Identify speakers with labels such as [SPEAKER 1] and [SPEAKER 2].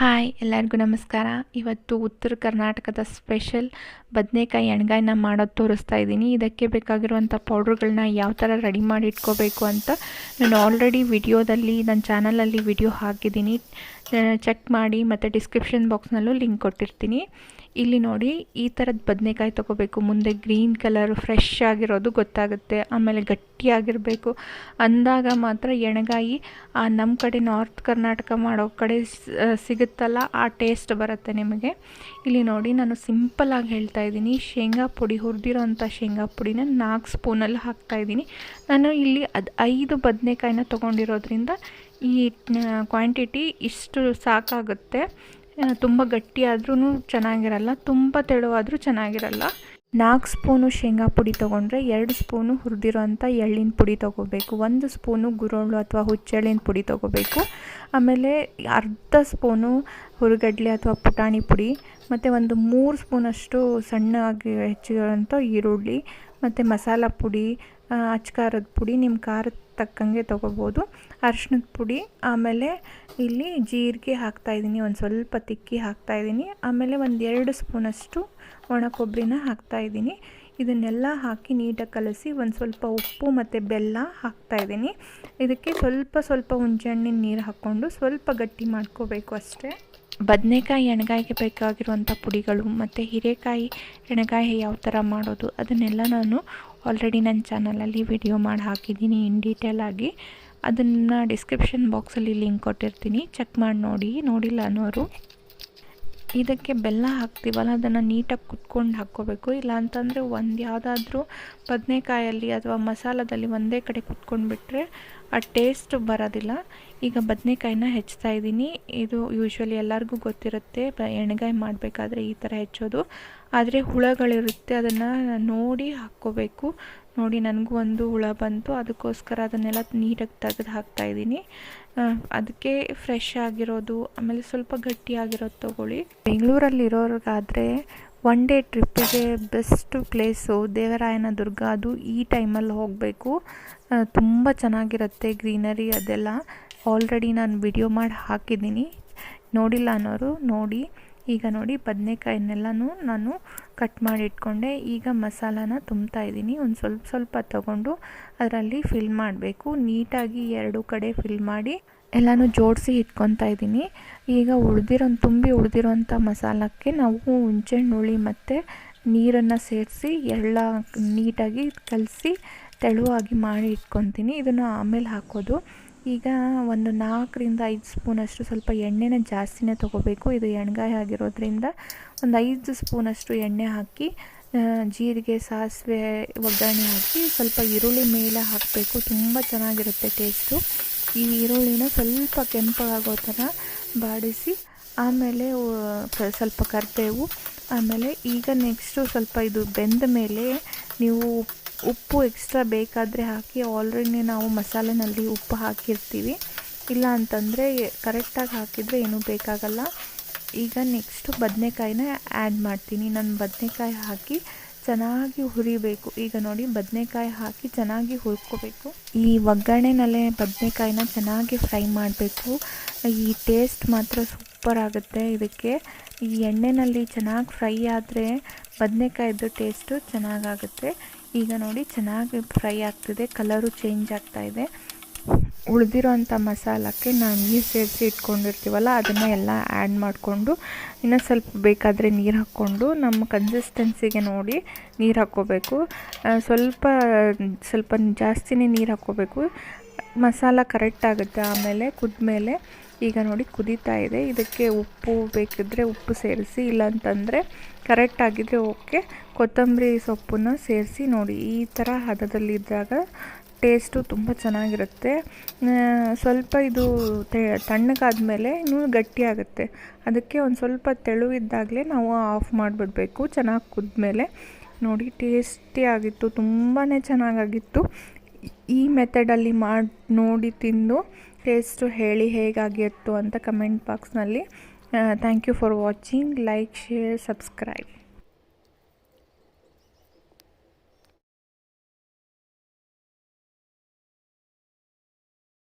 [SPEAKER 1] Hi, ಎಲ್ಲರಿಗೂ ನಮಸ್ಕಾರ. ಇವತ್ತು ಉತ್ತರ ಕರ್ನಾಟಕದ ಸ್ಪೆಷಲ್ ಬದನೆಕಾಯಿ ಎಣ್ಗಾಯನ್ನ ಮಾಡೋದು ತೋರಿಸ್ತಾ ಇದ್ದೀನಿ. ಇದಕ್ಕೆ ಬೇಕಾಗಿರುವಂಥ ಪೌಡ್ರುಗಳನ್ನ ಯಾವ ಥರ ರೆಡಿ ಮಾಡಿ ಇಟ್ಕೋಬೇಕು ಅಂತ ನಾನು ಆಲ್ರೆಡಿ ವಿಡಿಯೋದಲ್ಲಿ ನನ್ನ ಚಾನಲಲ್ಲಿ ವಿಡಿಯೋ ಹಾಕಿದ್ದೀನಿ. ಚೆಕ್ ಮಾಡಿ ಮತ್ತು ಡಿಸ್ಕ್ರಿಪ್ಷನ್ ಬಾಕ್ಸ್ನಲ್ಲೂ ಲಿಂಕ್ ಕೊಟ್ಟಿರ್ತೀನಿ. ಇಲ್ಲಿ ನೋಡಿ, ಈ ಥರದ ಬದನೆಕಾಯಿ ತೊಗೋಬೇಕು. ಮುಂದೆ ಗ್ರೀನ್ ಕಲರ್, ಫ್ರೆಶ್ ಆಗಿರೋದು ಗೊತ್ತಾಗುತ್ತೆ. ಆಮೇಲೆ ಗಟ್ಟಿಯಾಗಿರಬೇಕು. ಅಂದಾಗ ಮಾತ್ರ ಎಣಗಾಯಿ, ಆ ನಮ್ಮ ಕಡೆ ನಾರ್ತ್ ಕರ್ನಾಟಕ ಮಾಡೋ ಕಡೆ ಸಿಗುತ್ತಲ್ಲ, ಆ ಟೇಸ್ಟ್ ಬರುತ್ತೆ ನಿಮಗೆ. ಇಲ್ಲಿ ನೋಡಿ, ನಾನು ಸಿಂಪಲಾಗಿ ಹೇಳ್ತಾ ಇದ್ದೀನಿ. ಶೇಂಗಾ ಪುಡಿ, ಹುರಿದಿರೋಂಥ ಶೇಂಗಾ ಪುಡಿನ ನಾಲ್ಕು ಸ್ಪೂನಲ್ಲಿ ಹಾಕ್ತಾಯಿದ್ದೀನಿ ನಾನು ಇಲ್ಲಿ ಅದು ಐದು ಬದನೆಕಾಯಿನ ತೊಗೊಂಡಿರೋದ್ರಿಂದ ಈ ಕ್ವಾಂಟಿಟಿ ಇಷ್ಟು ಸಾಕಾಗುತ್ತೆ. ತುಂಬ ಗಟ್ಟಿಯಾದ್ರೂ ಚೆನ್ನಾಗಿರಲ್ಲ, ತುಂಬ ತೆಳುವಾದರೂ ಚೆನ್ನಾಗಿರಲ್ಲ. ನಾಲ್ಕು ಸ್ಪೂನು ಶೇಂಗಾ ಪುಡಿ ತೊಗೊಂಡ್ರೆ ಎರಡು ಸ್ಪೂನು ಹುರಿದಿರೋಂಥ ಎಳ್ಳಿನ ಪುಡಿ ತೊಗೋಬೇಕು, ಒಂದು ಸ್ಪೂನು ಗುರೋಳು ಅಥವಾ ಹುಚ್ಚೆಳ್ಳಿನ ಪುಡಿ ತೊಗೋಬೇಕು, ಆಮೇಲೆ ಅರ್ಧ ಸ್ಪೂನು ಹುರುಗಡ್ಲೆ ಅಥವಾ ಪುಟಾಣಿ ಪುಡಿ, ಮತ್ತು ಒಂದು ಮೂರು ಸ್ಪೂನಷ್ಟು ಸಣ್ಣಾಗಿ ಹೆಚ್ಚಿರೋಂಥ ಈರುಳ್ಳಿ, ಮತ್ತು ಮಸಾಲ ಪುಡಿ ಅಚ್ಕಾರದ ಪುಡಿ, ನಿಮ್ಮ ಖಾರದ ತಕ್ಕಂಗೆ ತೊಗೋಬೋದು. ಅರ್ಶಿಣದ ಪುಡಿ, ಆಮೇಲೆ ಇಲ್ಲಿ ಜೀರಿಗೆ ಹಾಕ್ತಾಯಿದ್ದೀನಿ ಒಂದು ಸ್ವಲ್ಪ ತಿಕ್ಕಿ ಹಾಕ್ತಾಯಿದ್ದೀನಿ ಆಮೇಲೆ ಒಂದು ಎರಡು ಸ್ಪೂನಷ್ಟು ಒಣ ಕೊಬ್ಬರಿನ ಹಾಕ್ತಾಯಿದ್ದೀನಿ ಇದನ್ನೆಲ್ಲ ಹಾಕಿ ನೀಟಾಗಿ ಕಲಸಿ ಒಂದು ಸ್ವಲ್ಪ ಉಪ್ಪು ಮತ್ತು ಬೆಲ್ಲ ಹಾಕ್ತಾಯಿದ್ದೀನಿ ಇದಕ್ಕೆ ಸ್ವಲ್ಪ ಸ್ವಲ್ಪ ಹುಂಚೆಹಣ್ಣಿನ ನೀರು ಹಾಕ್ಕೊಂಡು ಸ್ವಲ್ಪ ಗಟ್ಟಿ ಮಾಡ್ಕೋಬೇಕು ಅಷ್ಟೇ. ಬದನೆಕಾಯಿ, ಎಣ್ಗಾಯಿಗೆ ಬೇಕಾಗಿರುವಂಥ ಪುಡಿಗಳು ಮತ್ತು ಹೀರೆಕಾಯಿ, ಎಣ್ಗಾಯಿ ಯಾವ ಥರ ಮಾಡೋದು ಅದನ್ನೆಲ್ಲ ನಾನು ಆಲ್ರೆಡಿ ನನ್ನ ಚಾನಲಲ್ಲಿ ವಿಡಿಯೋ ಮಾಡಿ ಹಾಕಿದ್ದೀನಿ ಇನ್ ಡೀಟೇಲ್ ಆಗಿ. ಅದನ್ನು ಡಿಸ್ಕ್ರಿಪ್ಷನ್ ಬಾಕ್ಸಲ್ಲಿ ಲಿಂಕ್ ಕೊಟ್ಟಿರ್ತೀನಿ. ಚೆಕ್ ಮಾಡಿ ನೋಡಿ. ನೋಡಿಲ್ಲ ಅನ್ನೋರು ಇದಕ್ಕೆ ಬೆಲ್ಲ ಹಾಕ್ತೀವಲ್ಲ, ಅದನ್ನು ನೀಟಾಗಿ ಕುತ್ಕೊಂಡು ಹಾಕ್ಕೋಬೇಕು. ಇಲ್ಲ ಅಂತಂದರೆ ಒಂದು ಯಾವುದಾದ್ರೂ ಬದನೆಕಾಯಲ್ಲಿ ಅಥವಾ ಮಸಾಲದಲ್ಲಿ ಒಂದೇ ಕಡೆ ಕುತ್ಕೊಂಡ್ಬಿಟ್ರೆ ಆ ಟೇಸ್ಟ್ ಬರೋದಿಲ್ಲ. ಈಗ ಬದನೆಕಾಯಿನ ಹೆಚ್ಚ್ತಾ ಇದ್ದೀನಿ. ಇದು ಯೂಶ್ವಲಿ ಎಲ್ಲರಿಗೂ ಗೊತ್ತಿರುತ್ತೆ ಎಣ್ಗಾಯಿ ಮಾಡಬೇಕಾದ್ರೆ ಈ ಥರ ಹೆಚ್ಚೋದು. ಆದರೆ ಹುಳಗಳಿರುತ್ತೆ, ಅದನ್ನು ನೋಡಿ ಹಾಕ್ಕೋಬೇಕು. ನೋಡಿ ನನಗೂ ಒಂದು ಹುಳ ಬಂತು. ಅದಕ್ಕೋಸ್ಕರ ಅದನ್ನೆಲ್ಲ ನೀಟಾಗಿ ತೆಗೆದು ಹಾಕ್ತಾಯಿದ್ದೀನಿ ಅದಕ್ಕೆ ಫ್ರೆಶ್ ಆಗಿರೋದು, ಆಮೇಲೆ ಸ್ವಲ್ಪ ಗಟ್ಟಿಯಾಗಿರೋದು ತೊಗೊಳ್ಳಿ. ಬೆಂಗಳೂರಲ್ಲಿರೋರಿಗಾದರೆ ಒನ್ ಡೇ ಟ್ರಿಪ್ಪಿಗೆ ಬೆಸ್ಟ್ ಪ್ಲೇಸು ದೇವರಾಯನ ದುರ್ಗ, ಅದು ಈ ಟೈಮಲ್ಲಿ ಹೋಗಬೇಕು. ತುಂಬ ಚೆನ್ನಾಗಿರುತ್ತೆ ಗ್ರೀನರಿ ಅದೆಲ್ಲ. ಆಲ್ರೆಡಿ ನಾನು ವಿಡಿಯೋ ಮಾಡಿ ಹಾಕಿದ್ದೀನಿ. ನೋಡಿಲ್ಲ ಅನ್ನೋರು ನೋಡಿ. ಈಗ ನೋಡಿ ಬದನೆಕಾಯಿನೆಲ್ಲನೂ ನಾನು ಕಟ್ ಮಾಡಿ ಇಟ್ಕೊಂಡೆ. ಈಗ ಮಸಾಲಾನ ತುಂಬ್ತಾ ಇದ್ದೀನಿ. ಒಂದು ಸ್ವಲ್ಪ ಸ್ವಲ್ಪ ತಗೊಂಡು ಅದರಲ್ಲಿ ಫಿಲ್ ಮಾಡಬೇಕು. ನೀಟಾಗಿ ಎರಡು ಕಡೆ ಫಿಲ್ ಮಾಡಿ ಎಲ್ಲನೂ ಜೋಡಿಸಿ ಇಟ್ಕೊತಾ ಇದ್ದೀನಿ. ಈಗ ಉಳಿದಿರೋ ತುಂಬಿ ಉಳಿದಿರೋಂಥ ಮಸಾಲಕ್ಕೆ ನಾವು ಹುಣಸೆಹಣ್ಣುಳಿ ಮತ್ತು ನೀರನ್ನು ಸೇರಿಸಿ ಎಲ್ಲ ನೀಟಾಗಿ ಕಲಸಿ ತೆಳುವಾಗಿ ಮಾಡಿ ಇಟ್ಕೊತೀನಿ. ಇದನ್ನು ಆಮೇಲೆ ಹಾಕೋದು. ಈಗ ಒಂದು ನಾಲ್ಕರಿಂದ ಐದು ಸ್ಪೂನಷ್ಟು ಸ್ವಲ್ಪ ಎಣ್ಣೆನ ಜಾಸ್ತಿನೇ ತೊಗೋಬೇಕು. ಇದು ಎಣ್ಗಾಯಿ ಆಗಿರೋದ್ರಿಂದ ಒಂದು ಐದು ಸ್ಪೂನಷ್ಟು ಎಣ್ಣೆ ಹಾಕಿ ಜೀರಿಗೆ, ಸಾಸಿವೆ, ಒಗ್ಗರಣೆ ಹಾಕಿ ಸ್ವಲ್ಪ ಈರುಳ್ಳಿ ಮೇಲೆ ಹಾಕಬೇಕು. ತುಂಬ ಚೆನ್ನಾಗಿರುತ್ತೆ ಟೇಸ್ಟು ಈ ಈರುಳ್ಳಿನ ಸ್ವಲ್ಪ ಕೆಂಪಾಗೋ ಥರ ಬಾಡಿಸಿ, ಆಮೇಲೆ ಸ್ವಲ್ಪ ಕರಿಬೇವು, ಆಮೇಲೆ ಈಗ ನೆಕ್ಸ್ಟು ಸ್ವಲ್ಪ ಇದು ಬೆಂದ ಮೇಲೆ ನೀವು ಉಪ್ಪು ಎಕ್ಸ್ಟ್ರಾ ಬೇಕಾದರೆ ಹಾಕಿ ಆಲ್ರೆಡಿ ನಾವು ಮಸಾಲೆನಲ್ಲಿ ಉಪ್ಪು ಹಾಕಿರ್ತೀವಿ. ಇಲ್ಲ ಅಂತಂದರೆ ಕರೆಕ್ಟಾಗಿ ಹಾಕಿದರೆ ಏನೂ ಬೇಕಾಗಲ್ಲ. ಈಗ ನೆಕ್ಸ್ಟು ಬದನೆಕಾಯಿನ ಆ್ಯಡ್ ಮಾಡ್ತೀನಿ. ನಾನು ಬದನೆಕಾಯಿ ಹಾಕಿ ಚೆನ್ನಾಗಿ ಹುರಿಬೇಕು. ಈಗ ನೋಡಿ, ಬದನೆಕಾಯಿ ಹಾಕಿ ಚೆನ್ನಾಗಿ ಹುರ್ಕೋಬೇಕು. ಈ ಒಗ್ಗರಣೆನಲ್ಲೇ ಬದನೆಕಾಯಿನ ಚೆನ್ನಾಗಿ ಫ್ರೈ ಮಾಡಬೇಕು. ಈ ಟೇಸ್ಟ್ ಮಾತ್ರ ಸೂಪರ್ ಆಗುತ್ತೆ ಇದಕ್ಕೆ. ಈ ಎಣ್ಣೆಯಲ್ಲಿ ಚೆನ್ನಾಗಿ ಫ್ರೈ ಆದರೆ ಬದನೆಕಾಯಿದು ಟೇಸ್ಟು ಚೆನ್ನಾಗಾಗುತ್ತೆ. ಈಗ ನೋಡಿ ಚೆನ್ನಾಗಿ ಫ್ರೈ ಆಗ್ತಿದೆ, ಕಲರು ಚೇಂಜ್ ಆಗ್ತಾ ಇದೆ. ಉಳಿದಿರೋಂಥ ಮಸಾಲಕ್ಕೆ ನಾವು ನೀರು ಸೇರಿಸಿ ಇಟ್ಕೊಂಡಿರ್ತೀವಲ್ಲ, ಅದನ್ನು ಎಲ್ಲ ಆ್ಯಡ್ ಮಾಡಿಕೊಂಡು, ಇನ್ನೂ ಸ್ವಲ್ಪ ಬೇಕಾದರೆ ನೀರು ಹಾಕ್ಕೊಂಡು ನಮ್ಮ ಕನ್ಸಿಸ್ಟೆನ್ಸಿಗೆ ನೋಡಿ ನೀರು ಹಾಕ್ಕೋಬೇಕು. ಸ್ವಲ್ಪ ಸ್ವಲ್ಪ ಜಾಸ್ತಿನೇ ನೀರು ಹಾಕ್ಕೋಬೇಕು. ಮಸಾಲ ಕರೆಕ್ಟ್ ಆಗುತ್ತೆ. ಆಮೇಲೆ ಕುದ್ಮೇಲೆ ಈಗ ನೋಡಿ ಕುದೀತಾ ಇದೆ. ಇದಕ್ಕೆ ಉಪ್ಪು ಬೇಕಿದ್ದರೆ ಉಪ್ಪು ಸೇರಿಸಿ, ಇಲ್ಲಾಂತಂದರೆ ಕರೆಕ್ಟ್ ಆಗಿದ್ದರೆ ಓಕೆ. ಕೊತ್ತಂಬರಿ ಸೊಪ್ಪನ್ನು ಸೇರಿಸಿ ನೋಡಿ. ಈ ಥರ ಹದದಲ್ಲಿದ್ದಾಗ ಟೇಸ್ಟು ತುಂಬ ಚೆನ್ನಾಗಿರುತ್ತೆ. ಸ್ವಲ್ಪ ಇದು ತಣ್ಣಗಾದ್ಮೇಲೆ ಇನ್ನೂ ಗಟ್ಟಿಯಾಗುತ್ತೆ. ಅದಕ್ಕೆ ಒಂದು ಸ್ವಲ್ಪ ತೆಳುವಿದ್ದಾಗಲೇ ನಾವು ಆಫ್ ಮಾಡಿಬಿಡಬೇಕು. ಚೆನ್ನಾಗಿ ಕುದ್ಮೇಲೆ. ನೋಡಿ ಟೇಸ್ಟಿಯಾಗಿತ್ತು ತುಂಬಾ ಚೆನ್ನಾಗಾಗಿತ್ತು. ಈ ಮೆಥಡಲ್ಲಿ ಮಾಡಿ, ನೋಡಿ ತಿಂದು ಟೇಸ್ಟು ಹೇಳಿ ಹೇಗಾಗಿತ್ತು ಅಂತ ಕಮೆಂಟ್ ಬಾಕ್ಸ್ನಲ್ಲಿ. Thank you for watching like share subscribe